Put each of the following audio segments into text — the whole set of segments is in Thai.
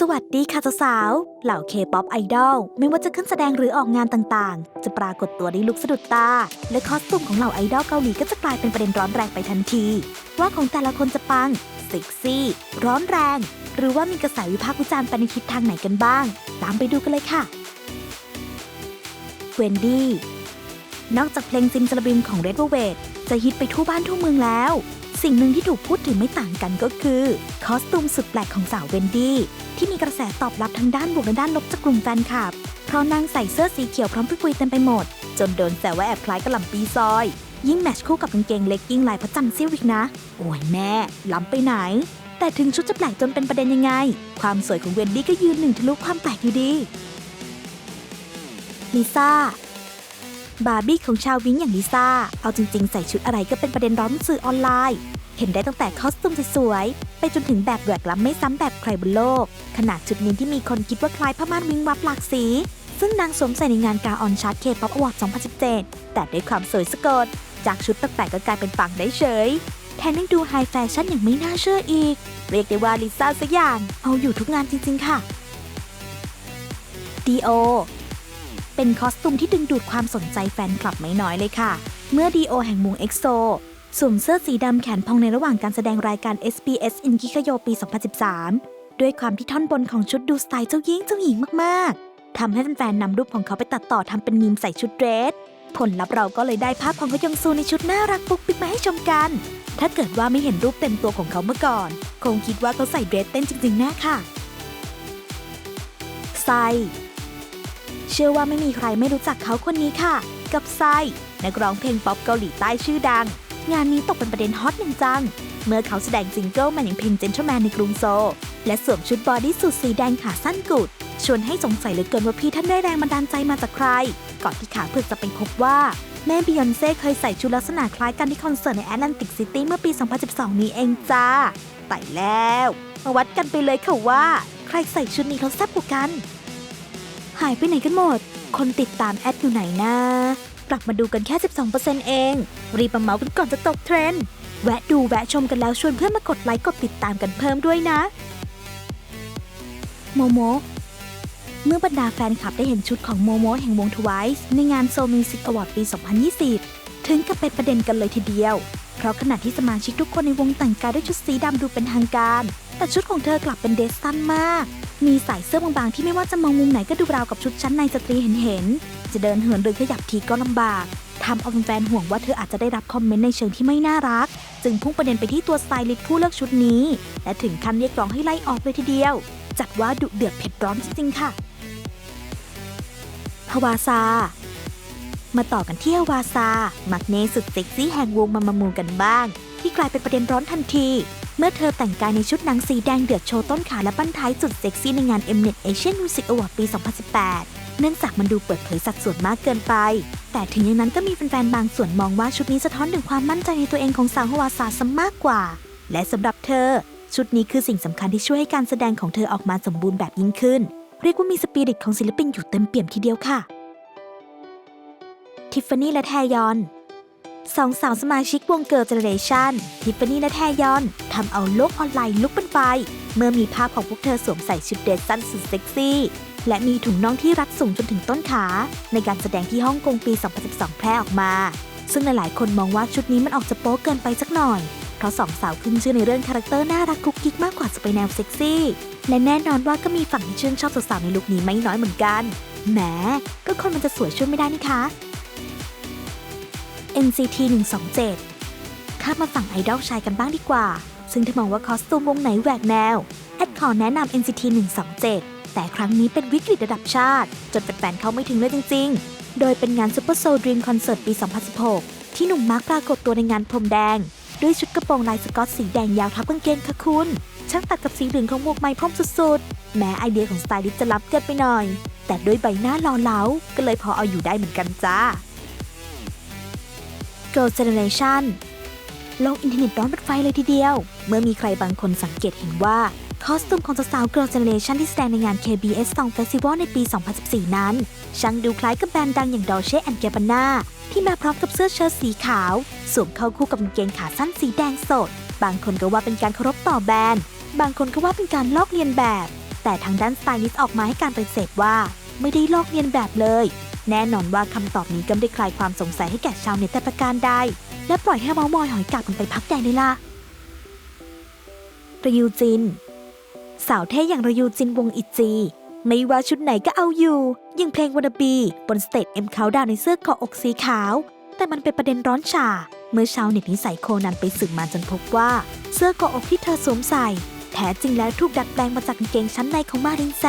สวัสดีค่ะสาวๆเหล่าเคป๊อปไอดอลไม่ว่าจะขึ้นแสดงหรือออกงานต่างๆ จะปรากฏตัวในลุคสะดุดตา และคอสตูมของเหล่าไอดอลเกาหลีก็จะกลายเป็นประเด็นร้อนแรงไปทันที ว่าของแต่ละคนจะปังเซ็กซี่ ร้อนแรง หรือว่ามีกระแสวิพากษ์วิจารณ์ไปในทิศทางไหนกันบ้าง ตามไปดูกันเลยค่ะเวนดี้นอกจากเพลงซิมซาลบิมของ Red Velvet จะฮิตไปทั่วบ้านทั่วเมืองแล้ว สิ่งหนึ่งที่ถูกพูดถึงไม่ต่างกันก็คือ คอสตูมสุดแปลกของสาวเวนดี้ ที่มีกระแสตอบรับทั้งด้านบวกและด้านลบจากกลุ่มแฟนคลับ เพราะนางใส่เสื้อสีเขียวพร้อมปุยๆเต็มไปหมด จนโดนแซวว่าแอบคล้ายกระหล่ำปีซอย ยิ่งแมชคู่กับกางเกงเล็กยิ่งลายพระจันทร์เสี้ยวอีกนะ โอ้ยแม่ ล้ำไปไหน แต่ถึงชุดจะแปลกจนเป็นประเด็นยังไง ความสวยของเวนดี้ก็ยืนหนึ่งทะลุความแปลกอยู่ดีลิซ่าบาร์บี้ของชาววิ้งอย่างลิซ่า เอาจริง ๆ ใส่ชุดอะไรก็เป็นประเด็นร้อนบนสื่อออนไลน์ ห็นได้ตั้งแต่คอสตูมสวยๆ ไปจนถึงแบบแหวกล้ำไม่ซ้ำแบบใครบนโลก ขนาดชุดนี้ที่มีคนคิดว่าคล้ายผ้าม่านวิงวับหลากสี ซึ่งนางสวมใส่ในงานกาออนชาร์ตเคป๊อปอวอร์ด2017 แต่ด้วยความสวยสะกด จากชุดแปลกๆก็กลายเป็นปังได้เฉย แถมยังดูไฮแฟชั่นอย่างไม่น่าเชื่ออีก เรียกได้ว่าลิซ่าสักอย่าง เอาอยู่ทุกงานจริงๆค่ะดีโอเป็นคอสตูมที่ดึงดูดความสนใจแฟนคลับไม่น้อยเลยค่ะ เมื่อดีโอแห่งวงเอ็กโซ สวมเสื้อสีดำแขนพองในระหว่างการแสดงรายการ SBS in k i k a y o ปี 2013 ด้วยความที่ท่อนบนของชุดดูสไตล์เจ้าหญิงเจ้าหญิงมากๆ ทำให้แฟนๆนำรูปของเขาไปตัดต่อทำเป็นมีมใส่ชุดเดรส ผลลัพธ์เราก็เลยได้ภาพของเขายองซูในชุดน่ารักปุ๊กปิ๊กมาให้ชมกัน ถ้าเกิดว่าไม่เห็นรูปเต็มตัวของเขาเมื่อก่อน คงคิดว่าเขาใส่เดรสเต้นจริงๆแน่ค่ะไซเชื่อว่าไม่มีใครไม่รู้จักเขาคนนี้ค่ะ กับไซนักร้องเพลงป๊อปเกาหลีใต้ชื่อดัง งานนี้ตกเป็นประเด็นฮอตหนึ่งจัง เมื่อเขาแสดงซิงเกิลมาอย่างเพลง Gentleman ในกรุงโซลและสวมชุดบอดี้สูทสีแดงขาสั้นกุด ชวนให้สงสัยเหลือเกินว่าพี่ท่านได้แรงบันดาลใจมาจากใคร ก่อนที่ขาเพื่อจะไปพบว่า แม่บิยอนเซ่เคยใส่ชุดลักษณะคล้ายกันที่คอนเสิร์ตในแอตแลนติกซิตี้เมื่อปี 2012 นี้เองจ้าไปแล้ว มาวัดกันไปเลยค่ะว่า ใครใส่ชุดนี้แล้วแซ่บกว่ากัน หายไปไหนกันหมด คนติดตามแอดอยู่ไหนนะ กลับมาดูกันแค่ 12%เอง รีบมาเมาส์กันก่อนจะตกเทรนด์ แวะดูแวะชมกันแล้วชวนเพื่อนมากดไลค์กดติดตามกันเพิ่มด้วยนะ โมโม เมื่อบรรดาแฟนคลับได้เห็นชุดของโมโมแห่งวง Twice ในงาน Soul Music Award ปี 2020 ถึงกับเป็นประเด็นกันเลยทีเดียว เพราะขณะที่สมาชิกทุกคนในวงแต่งกายด้วยชุดสีดำดูเป็นทางการ แต่ชุดของเธอกลับเป็นเดรสสั้นมาก มีสายเสื้อบางๆที่ไม่ว่าจะมองมุมไหนก็ดูราวกับชุดชั้นในสตรีเห็นๆ จะเดินเหินหรือขยับทีก็ลำบากทำเอาแฟนห่วงว่าเธออาจจะได้รับคอมเมนต์ในเชิงที่ไม่น่ารัก จึงพุ่งประเด็นไปที่ตัวสไตลิสต์ผู้เลือกชุดนี้ และถึงขั้นเรียกร้องให้ไล่ออกเลยทีเดียว จัดว่าดุเดือดเผ็ดร้อนจริงๆค่ะฮวาซา มาต่อกันที่ฮาวาซา มักเนสุดเซ็กซี่แห่งวงมามามูกันบ้าง ที่กลายเป็นประเด็นร้อนทันที เมื่อเธอแต่งกายในชุดหนังสีแดงเดือดโชว์ต้นขาและบั้นท้ายสุดเซ็กซี่ในงาน Mnet Asian Music Award ปี 2018 เนื่องจากมันดูเปิดเผยสัดส่วนมากเกินไป แต่ถึงอย่างนั้นก็มีแฟนๆบางส่วนมองว่าชุดนี้สะท้อนถึงความมั่นใจในตัวเองของสาวฮวาซาซะมากกว่า และสำหรับเธอ ชุดนี้คือสิ่งสำคัญที่ช่วยให้การแสดงของเธอออกมาสมบูรณ์แบบยิ่งขึ้น เรียกว่ามีสปิริตของศิลปินอยู่เต็มเปี่ยมทีเดียวค่ะ ทิฟฟานี่และแทยอนสองสาวสมาชิกวงเกิร์ลเจเนเรชันทิฟฟานี่และแทยอนทำเอาโลกออนไลน์ลุกเป็นไฟ เมื่อมีภาพของพวกเธอสวมใส่ชุดเดรสสั้นสุดเซ็กซี่ และมีถุงน่องที่รัดสูงจนถึงต้นขา ในการแสดงที่ฮ่องกงปี 2012 แพร่ออกมา ซึ่งหลายๆ คนมองว่าชุดนี้มันออกจะโป๊เกินไปสักหน่อย เพราะสองสาวขึ้นชื่อในเรื่องคาแรคเตอร์น่ารักกุ๊กกิ๊กมากกว่าจะไปแนวเซ็กซี่ และแน่นอนว่าก็มีฝั่งที่ชื่นชอบสาวๆในลุคนี้ไม่น้อยเหมือนกัน แหม ก็คนมันจะสวยช่วยไม่ได้นี่คะ NCT 127ข้ามมาฝั่งไอดอลชายกันบ้างดีกว่า ซึ่งถ้ามองว่าคอสตูมวงไหนแหวกแนว แอดขอแนะนำ NCT 127 แต่ครั้งนี้เป็นวิกฤตระดับชาติ จนแฟนๆเข้าไม่ถึงเลยจริง ๆ โดยเป็นงาน Super Soul Dream Concert ปี 2016 ที่หนุ่มมาร์คปรากฏตัวในงานพรมแดง ด้วยชุดกระโปรงลายสกอตสีแดงยาวทับกางเกงค่ะคุณช่างตัดกับสีเหลืองของหมวกไม้พร้อมสุดๆ แม้ไอเดียของสไตลิสต์จะล้ำเกินไปหน่อย แต่ด้วยใบหน้าหล่อเหลา ก็เลยพอเอาอยู่ได้เหมือนกันจ้า Girl Generation โลกอินเทอร์เน็ตร้อนเป็นไฟเลยทีเดียว เมื่อมีใครบางคนสังเกตเห็นว่า คอสตูมของสาวๆ Girl Generation ที่แสดงในงาน KBS Song Festival ในปี 2014 นั้น ช่างดูคล้ายกับแบรนด์ดังอย่าง Dolce Gabbana ที่มาพร้อมกับเสื้อเชิ้ตสีขาว สวมเข้าคู่กับกางเกงขาสั้นสีแดงสด บางคนก็ว่าเป็นการเคารพต่อแบรนด์ บางคนก็ว่าเป็นการลอกเลียนแบบ แต่ทางด้านสไตลิสต์ออกมาให้การปฏิเสธว่า ไม่ได้ลอกเลียนแบบเลย แน่นอนว่าคำตอบนี้ก็ได้คลายความสงสัยให้แก่ชาวเน็ตแต่ประการใด และปล่อยให้เมาส์มอยหอยกาบกันไปพักใหญ่เลยล่ะระยูจิน สาวเท่อย่างระยูจินวงอิจี ไม่ว่าชุดไหนก็เอาอยู่ยังเพลงวันบีบนสเตจเอ็มเขาดาวในเสื้อเกาะอกสีขาว แต่มันเป็นประเด็นร้อนฉาเมื่อชาวเน็ตนิสัยโคนันไปสืบมาจนพบว่า เสื้อเกาะอกที่เธอสวมใส่ แท้จริงแล้วถูกดัดแปลงมาจากกางเกงชั้นในของมารินแซ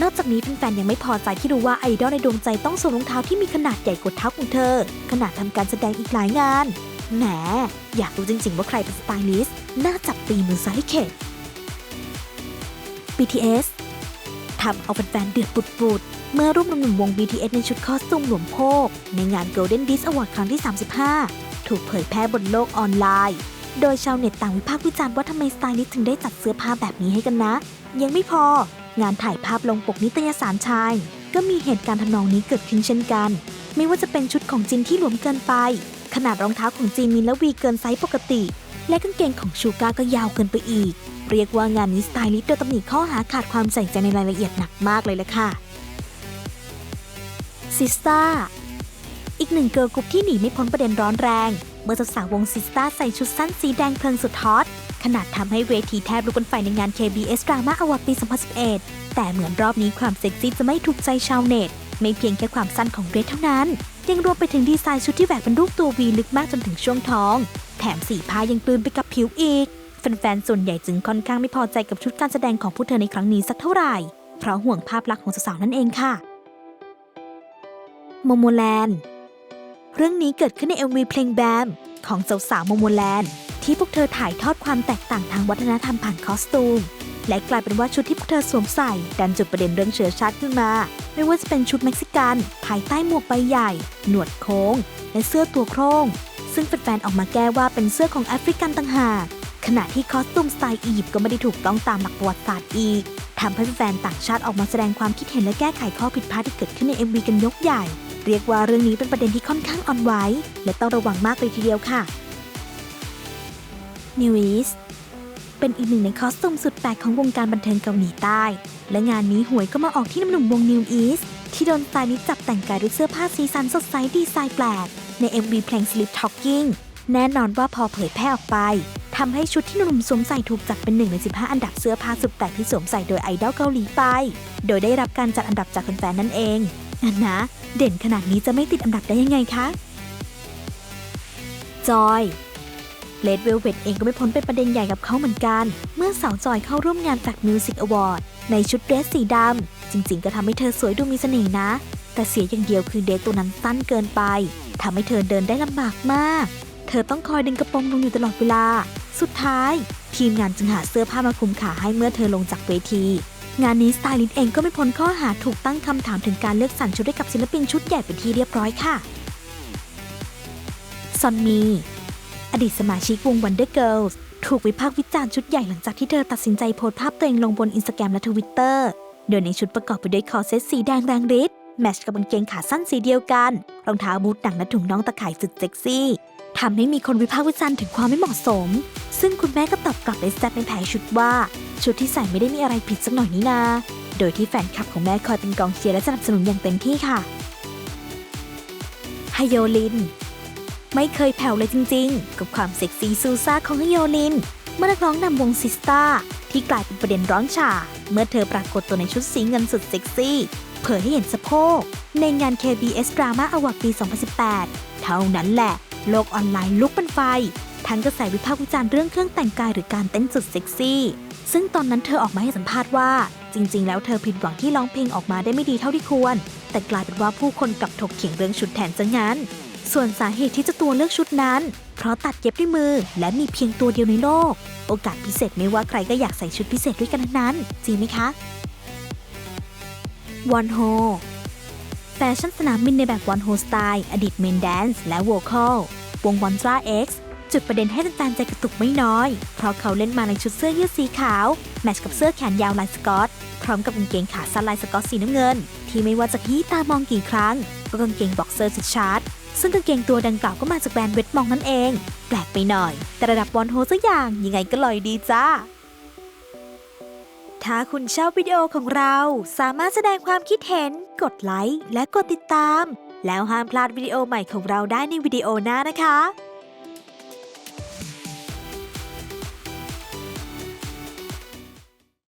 นอกจากนี้แฟนๆยังไม่พอใจที่รู้ว่าไอดอลในดวงใจต้องสวมรองเท้าที่มีขนาดใหญ่กว่าเท้าของเธอขนาดทำการแสดงอีกหลายงานแหมอยากรู้จริงๆว่าใครเป็นสไตลิสต์น่าจับตีมือซ้ายเข็ด BTS ทำเอาแฟนๆเดือดปุดๆ เมื่อรูปหนุ่มวง BTS ในชุดคอสตูมหลวมโพก ในงาน Golden Disc Award ครั้งที่ 35 ถูกเผยแพร่บนโลกออนไลน์ โดยชาวเน็ตต่างวิพากษ์วิจารณ์ว่าทำไมสไตลิสต์ถึงได้จัดเสื้อผ้าแบบนี้ให้กันนะ ยังไม่พอ งานถ่ายภาพลงปกนิตยสารชาย ก็มีเหตุการณ์ทำนองนี้เกิดขึ้นเช่นกัน ไม่ว่าจะเป็นชุดของจินที่หลวมเกินไป ขนาดรองเท้าของจีนมินและวีเกินไซส์ปกติ และกางเกงของชูก้าก็ยาวเกินไปอีก เรียกว่างานนี้สไตลิสต์โดนตำหนิข้อหาขาดความใส่ใจในรายละเอียดหนักมากเลยละค่ะซิสตาอีกหนึ่งเกิร์ลกรุ๊ปที่หนีไม่พ้นประเด็นร้อนแรง เมื่อสาววงซิสตาใส่ชุดสั้นสีแดงเพลิงสุดฮอตขนาดทำให้เวทีแทบลุกเป็นไฟในงาน KBS Drama Award ปี 2011 แต่เหมือนรอบนี้ความเซ็กซี่จะไม่ถูกใจชาวเน็ต ไม่เพียงแค่ความสั้นของเดรสเท่านั้น ยังรวมไปถึงดีไซน์ชุดที่แหวกเป็นรูปตัววีลึกมากจนถึงช่วงท้อง แถมสีผ้ายังกลืนไปกับผิวอีก แฟนๆ ส่วนใหญ่จึงค่อนข้างไม่พอใจกับชุดการแสดงของผู้เธอในครั้งนี้สักเท่าไหร่ เพราะห่วงภาพลักษณ์ของสาวๆ นั่นเองค่ะ โมโมแลนด์เรื่องนี้เกิดขึ้นใน MV เพลงแบมของสาวๆโมโมแลนด์ที่พวกเธอถ่ายทอดความแตกต่างทางวัฒนธรรมผ่านคอสตูม และกลายเป็นว่าชุดที่พวกเธอสวมใส่ดันจุดประเด็นเรื่องเชื้อชาติขึ้นมา ไม่ว่าจะเป็นชุดเม็กซิกัน ภายใต้หมวกใบใหญ่ หนวดโค้ง และเสื้อตัวโครงซึ่งแฟนๆออกมาแก้ว่าเป็นเสื้อของแอฟริกันต่างหาก ขณะที่คอสตูมสไตล์อียิปต์ก็ไม่ได้ถูกต้องตามหลักประวัติศาสตร์อีกทำให้แฟนต่างชาติออกมาแสดงความคิดเห็นและแก้ไขข้อผิดพลาดที่เกิดขึ้นใน MV กันยกใหญ่ เรียกว่าเรื่องนี้เป็นประเด็นที่ค่อนข้างอ่อนไหวและต้องระวังมากเลยทีเดียวค่ะ New East เป็นอีกหนึ่งในคอสตูมสุดแปลกของวงการบันเทิงเกาหลีใต้ และงานนี้หวยก็มาออกที่น้ำหนุ่มวง New East ที่โดนสไตลิสต์จับแต่งกายด้วยเสื้อผ้าสีสันสดใสดีไซน์แปลก ใน MV เพลง Sleep Talking แน่นอนว่าพอเผยแพร่ออกไป ทำให้ชุดที่หนุ่มสวมใส่ถูกจัดเป็นหนึ่งใน15 อันดับเสื้อผ้าสุดแปลกที่สวมใส่โดยไอดอลเกาหลีไป โดยได้รับการจัดอันดับจากแฟนๆนั่นเองนั่นนะ เด่นขนาดนี้จะไม่ติดอันดับได้ยังไงคะจอยเลดเวลเวตเองก็ไม่พ้นเป็นประเด็นใหญ่กับเขาเหมือนกัน เมื่อสาวจอยเข้าร่วมงานจากมิวสิกอวอร์ดในชุดเดรสสีดำ จริงๆ ก็ทำให้เธอสวยดูมีเสน่ห์นะ แต่เสียอย่างเดียวคือเดรสตัวนั้นสั้นเกินไปทำให้เธอเดินได้ลำบากมาก เธอต้องคอยดึงกระโปรงลงอยู่ตลอดเวลา สุดท้าย ทีมงานจึงหาเสื้อผ้ามาคลุมขาให้เมื่อเธอลงจากเวที งานนี้สไตลิสต์เองก็ไม่พ้นข้อหาถูกตั้งคำถามถึงการเลือกสรรชุดให้กับศิลปินชุดใหญ่เป็นที่เรียบร้อยค่ะซอนมี อดีตสมาชิกวง Wonder Girls ถูกวิพากษ์วิจารณ์ชุดใหญ่หลังจากที่เธอตัดสินใจโพสภาพตัวเองลงบนอินสตาแกรมและทวิตเตอร์โดยในชุดประกอบไปด้วยคอเซ็ตสีแดงแรงฤทธิ์แมชกับกางเกงขาสั้นสีเดียวกัน รองเท้าบูทหนังและถุงน่องตะข่ายสุดเซ็กซี่ ทำให้มีคนวิพากษ์วิจารณ์ถึงความไม่เหมาะสม ซึ่งคุณแม่ก็ตอบกลับในแซดในแผงชุดว่า ชุดที่ใส่ไม่ได้มีอะไรผิดสักหน่อยนี่นา โดยที่แฟนคลับของแม่คอยเป็นกองเชียร์และสนับสนุนอย่างเต็มที่ค่ะไฮโยลิน ไม่เคยแผ่วเลยจริงๆ กับความเซ็กซี่ซูซ่าของฮโยลิน เมื่อนักร้องนำวงซิสตาที่กลายเป็นประเด็นร้อนฉาเมื่อเธอปรากฏตัวในชุดสีเงินสุดเซ็กซี่เผยให้เห็นสะโพกในงาน KBS Drama Award ปี 2018 เท่านั้นแหละ โลกออนไลน์ลุกเป็นไฟ ทั้งกระแสวิพากษ์วิจารณ์เรื่องเครื่องแต่งกายหรือการเต้นสุดเซ็กซี่ ซึ่งตอนนั้นเธอออกมาให้สัมภาษณ์ว่า จริง ๆ แล้วเธอผิดหวังที่ร้องเพลงออกมาได้ไม่ดีเท่าที่ควร แต่กลายเป็นว่าผู้คนกลับถกเถียงเรื่องชุดแทนซะงั้น ส่วนสาเหตุที่จะตัวเลือกชุดนั้น เพราะตัดเย็บด้วยมือ และมีเพียงตัวเดียวในโลก โอกาสพิเศษไม่ว่าใครก็อยากใส่ชุดพิเศษด้วยกันทั้งนั้นจริงไหมคะวอนโฮแฟชั่นสนามบินในแบบวอนโฮสไตล์อดีตเมนแดนซ์และโวคอล วงวอนตราเอ็กซ์จุดประเด็นให้แฟนๆใจกระตุกไม่น้อย เพราะเขาเล่นมาในชุดเสื้อยืดสีขาว แมทช์กับเสื้อแขนยาวลายสกอต พร้อมกับกางเกงขาสั้นลายสกอตสีน้ำเงิน ที่ไม่ว่าจะขี้ตามองกี่ครั้งก็กางเกงบ็อกเซอร์สุดชาร์ตซึ่งกางเกงตัวดังกล่าวก็มาจากแบรนด์เวทมองนั่นเอง แปลกไปหน่อย แต่ระดับวอนโฮสักอย่างยังไงก็ลอยดีจ้า ถ้าคุณชอบวิดีโอของเราสามารถแสดงความคิดเห็น กดไลค์และกดติดตาม แล้วห้ามพลาดวิดีโอใหม่ของเราได้ในวิดีโอหน้านะคะ